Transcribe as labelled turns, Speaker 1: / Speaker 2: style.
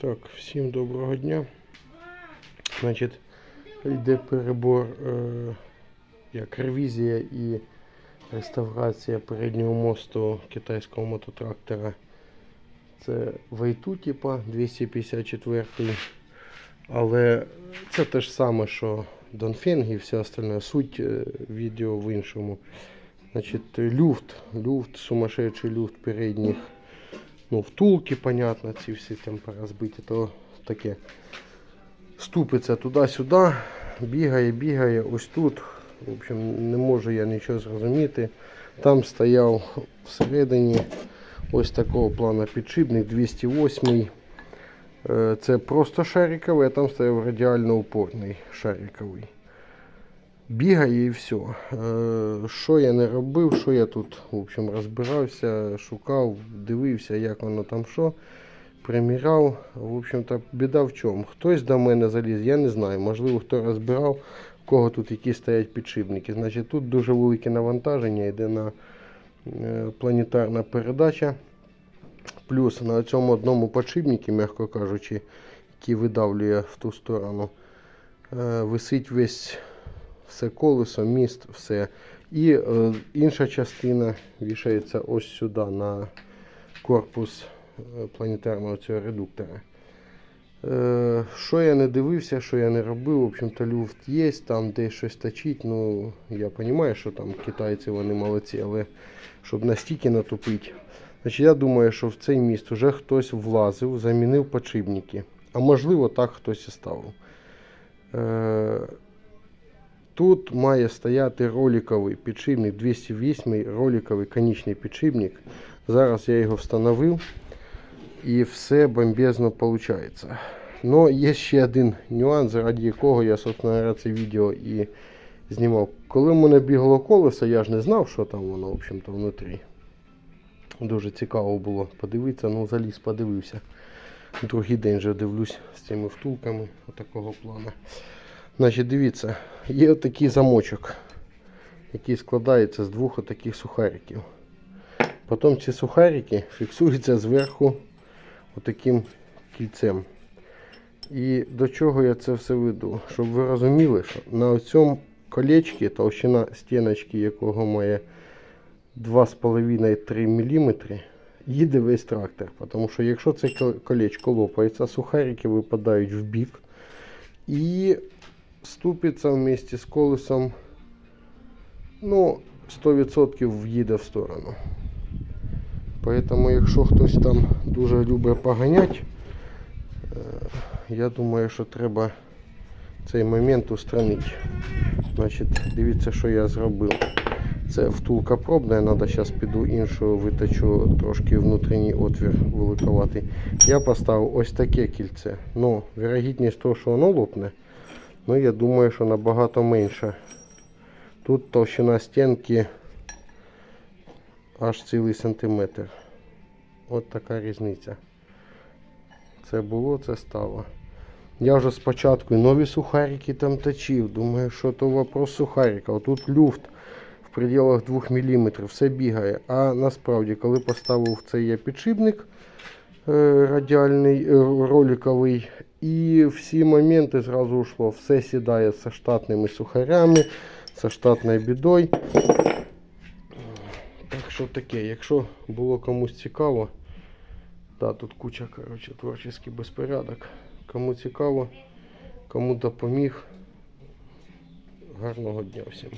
Speaker 1: Так, всім доброго дня. Значить, йде перебор, е, як ревізія і реставрація переднього мосту китайського мототрактора. Це Вейту, типа 254 але це те ж саме, що Донфенг і все остальне. Суть е, відео в іншому. Значить, люфт, люфт, сумасшедший люфт передніх ну, втулки, понятно, ці всі там порозбиті, то таке. Ступиться туди-сюди, бігає, бігає, ось тут. В общем, не можу я нічого зрозуміти. Там стояв всередині ось такого плану підшипник 208. Е, Це просто шариковий, а там стояв радіально упорний шариковий. Бігає і все. Що я не робив, що я тут в общем, розбирався, шукав, дивився, як воно там що. Приміряв. В общем-то, біда в чому. Хтось до мене заліз, я не знаю. Можливо, хто розбирав, в кого тут які стоять підшипники. Значить, тут дуже велике навантаження, йде на е, планетарна передача. Плюс на цьому одному підшипнику, м'яко кажучи, який видавлює в ту сторону, е, висить весь все колесо, міст, все. І е, інша частина вішається ось сюди на корпус е, планетарного цього редуктора. Е, що я не дивився, що я не робив, в общем-то люфт є, там десь щось точить. Ну, я розумію, що там китайці вони молодці, але щоб настільки натупити. Значить, я думаю, що в цей міст вже хтось влазив, замінив подшипники. А можливо, так хтось і ставив. Е, Тут має стояти роликовий підшипник 208 роликовий конічний підшипник. Зараз я його встановив і все бомбезно виходить. Но є ще один нюанс, заради якого я собственно це відео і знімав. Коли в мене бігло колесо, я ж не знав, що там воно в общем-то, внутрі. Дуже цікаво було подивитися, ну заліз подивився. Другий день вже дивлюсь з цими втулками отакого плану. Значить, дивіться, є отакий замочок, який складається з двох отаких сухариків. Потім ці сухарики фіксуються зверху отаким кільцем. І до чого я це все веду? Щоб ви розуміли, що на цьому колечці толщина стіночки, якого має 2,5-3 мм, їде весь трактор. Тому що якщо це колечко лопається, сухарики випадають в бік. І ступиться вместе з колесом, ну, 100% в'їде в сторону. Поэтому, якщо хтось там дуже любить поганять, е, я думаю, що треба цей момент устранити. Значить, дивіться, що я зробив. Це втулка пробна, треба зараз піду іншу виточу трошки внутрішній отвір великоватий. Я поставив ось таке кільце. Ну, вірогідність того, що воно лопне, ну я думаю, що набагато менше. Тут товщина стінки аж цілий сантиметр. От така різниця. Це було, це стало. Я вже спочатку і нові сухарики там точив. Думаю, що то вопрос сухарика. Отут люфт в пределах 2 мм, все бігає. А насправді, коли поставив цей я підшипник радіальний, е, роликовий, і всі моменти зразу ушло. Все сідає зі штатними сухарями, зі штатною бідою. Так що таке, якщо було комусь цікаво, да, тут куча коротше, творчий безпорядок. Кому цікаво, кому допоміг. Гарного дня всім.